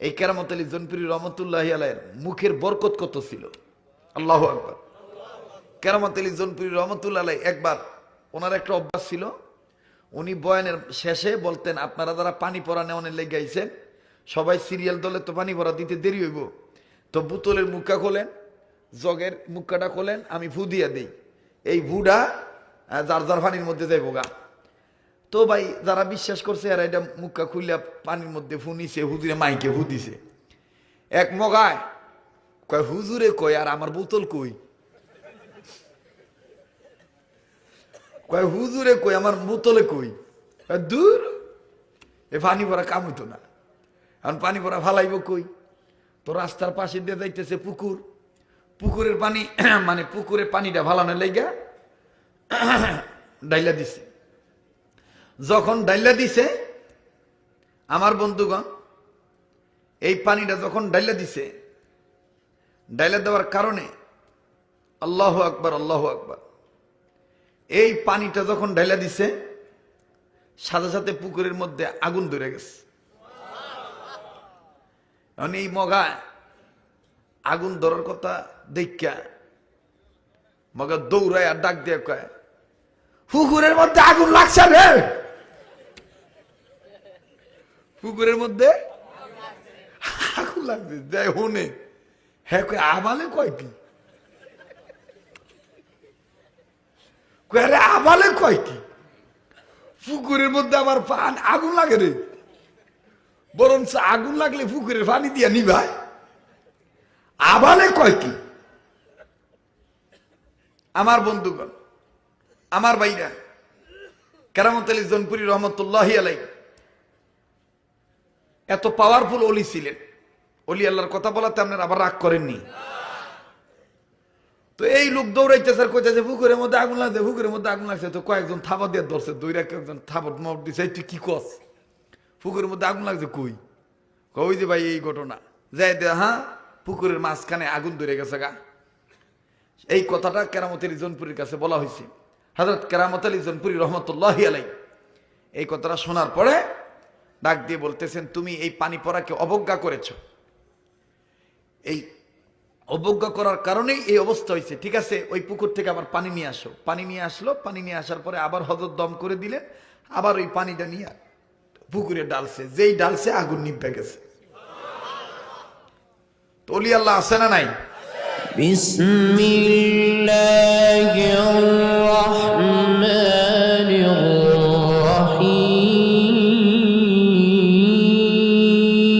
এই কেরামত আলী জনপুরি রহমতুল্লাহ আলাইয়ের মুখের বরকত কত ছিল? আল্লাহ আকবার। কেরামত আলী জনপুরি রহমতুল্লাহ আলাই একবার ওনার একটা অভ্যাস ছিল। উনি বয়ানের শেষে বলতেন, আপনারা যারা পানি পরা নেওয়ানের লেগে আইছেন, সবাই সিরিয়াল দলে তো পানি ভরা দিতে দেরি হইব। তো বোতলের মুখা খোলেন, জগের মুখাটা খোলেন, আমি ভু দিয়া দিই। এই ভুডা যার যার পানির মধ্যে যাইব গা। তো ভাই, যারা বিশ্বাস করছে আর এটা মুখা খুললে পানির মধ্যে ফুনিছে, হুজুরে মাইকে ফু দিছে এক মগায়, কয়, হুজুরে কয়, আর আমার বোতল কই? কয়, হুজুরে কই আমার বোতলে কই? দূর, এ পানি ভরা কাম হইতো না। এখন পানি ভরা ফালাইব কই? তো রাস্তার পাশে দিয়ে যাইতেছে পুকুর। পুকুরের পানি মানে পুকুরে পানিটা ফালানো লেগা ডাইলা দিছে। যখন ডাইলা দিছে, আমার বন্ধুগণ, এই পানিটা যখন ডাইলা দিছে, ডাইলা দেওয়ার কারণে আল্লাহ আকবার আল্লাহ আকবার, এই পানিটা যখন ঢাইলা দিছে, সাথে সাথে পুকুরের মধ্যে আগুন ধরে গেছে। এই মগা আগুন ধরার কথা দেখা মগা দৌড়ায় আর ডাক দিয়ে কয়, পুকুরের মধ্যে আগুন লাগছে রে। পুকুরের মধ্যে? আগুন লাগছে যাই হনে। হ্যাঁ কয় আবালে কয় কি কয়, আরে আবালে কয় কি পুকুরের মধ্যে আমার পান আগুন লাগে রে। বরঞ্চ আগুন লাগলে পুকুরের পানি দিয়া নিভায় আবালে কয় কি আমার বন্ধুগণ আমার ভাইরা কেরামত আলী জনপুরি রহমতুল্লাহ আলাই এত পাওয়ারফুল অলি ছিলেন। অলি আল্লাহর কথা বলাতে আপনার আবার রাগ করেননি। তো এই লোক দৌড়াইতেছে আর কইতেছে পুকুরের মধ্যে আগুন লাগছে পুকুরের মধ্যে আগুন লাগছে। তো কয়েকজন থাবা দিয়ে ধরছে দৌড়া কয়েকজন থাবত মত দিছে, "এই তুই কি কস পুকুরের মধ্যে আগুন লাগছে কই? কই যে ভাই, এই ঘটনা। যাই দে হ্যাঁ পুকুরের মাঝখানে আগুন ধরে গেছে গা। এই কথাটা কেরামত আলী জনপুরীর কাছে বলা হয়েছে। হজরত কেরামত আলী জনপুরি রহমতুল্লাহ আলাই এই কথাটা শোনার পরে ডাক দিয়ে বলতেছেন, তুমি এই পানি পড়াকে অবজ্ঞা করেছ। এই অবজ্ঞা করার কারণেই এই অবস্থা হয়েছে। ঠিক আছে, ওই পুকুর থেকে আবার পানি নিয়ে আসো। পানি নিয়ে আসলো, পানি নিয়ে আসার পরে আবার হজর দম করে দিলে আবার ওই পানিটা নিয়ে পুকুরে ডালছে। যেই ডালছে আগুন নিভে গেছে। তলি আল্লাহ আছে না নাই? বিসমিল্লাহ